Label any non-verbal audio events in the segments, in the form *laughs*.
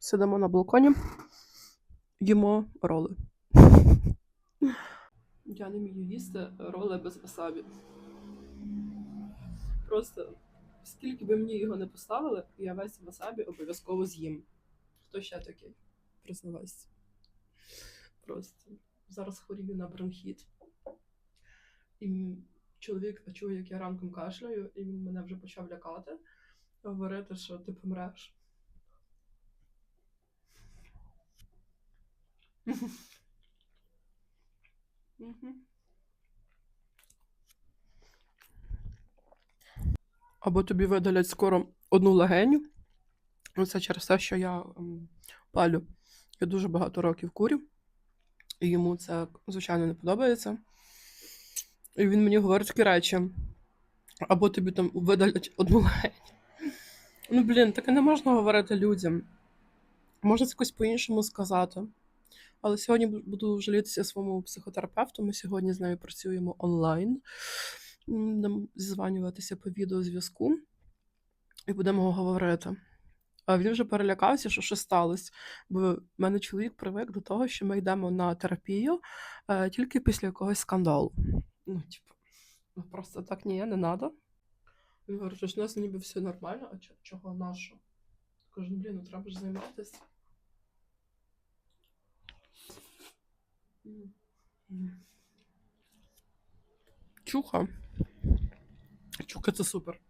Сидимо на балконі, їмо роли. Я не вмію їсти роли без васабі. Просто скільки би мені його не поставили, я весь васабі обов'язково з'їм. Хто ще такий? Признавайся. Просто зараз хворію на бронхіт. І чоловік чує, як я ранком кашляю, і він мене вже почав лякати, говорити, що ти помреш. Або тобі видалять скоро одну легеню. Ну, Це через те, що я ем, палю. Я дуже багато років курю, і йому це, звичайно, не подобається. І він мені говорить такі речі. Або тобі там видалять одну легень. Ну, блін, таке не можна говорити людям. Можна якось по-іншому сказати. Але сьогодні буду жалітися своєму психотерапевту. Ми сьогодні з нею працюємо онлайн. Будемо зізванюватися по відеозв'язку і будемо говорити. А він вже перелякався, що щось сталося. Бо в мене чоловік привик до того, що ми йдемо на терапію е, тільки після якогось скандалу. Ну, типу, ну просто так ні, не треба. Він говорить, що у нас ніби все нормально, а чого нащо? Кажу, ну блін, ну треба ж займатися. Чуха. Чуха це супер.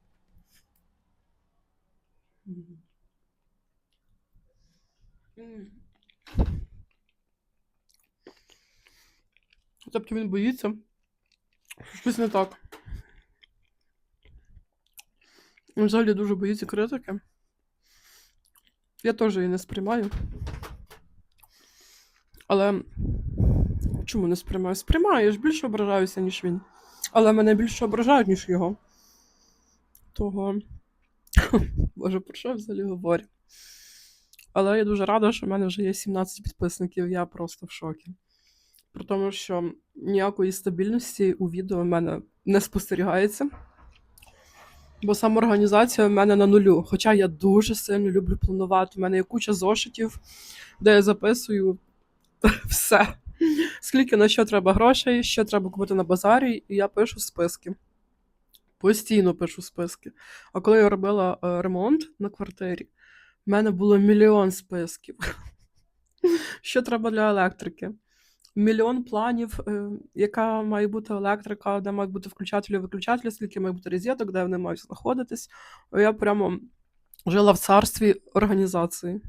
Тобто він боїться, що щось не так. Він взагалі дуже боїться критики. Я теж її не сприймаю. Але чому не сприймаю? Сприймаю, я ж більше ображаюся, ніж він. Але мене більше ображають, ніж його. Того. *laughs* Боже, про що я взагалі говорю? Але я дуже рада, що в мене вже є 17 підписників, я просто в шокі. При тому, що ніякої стабільності у відео в мене не спостерігається. Бо самоорганізація в мене на нулю. Хоча я дуже сильно люблю планувати. У мене є куча зошитів, де я записую *laughs* все. Скільки на що треба грошей, що треба купити на базарі, і я пишу списки. Постійно пишу списки. А коли я робила е, ремонт на квартирі, в мене було мільйон списків. *laughs* Що треба для електрики? Мільйон планів, е, яка має бути електрика, де мають бути включателі, виключателі, скільки має бути розеток, де вони мають знаходитись. Я прямо жила в царстві організації.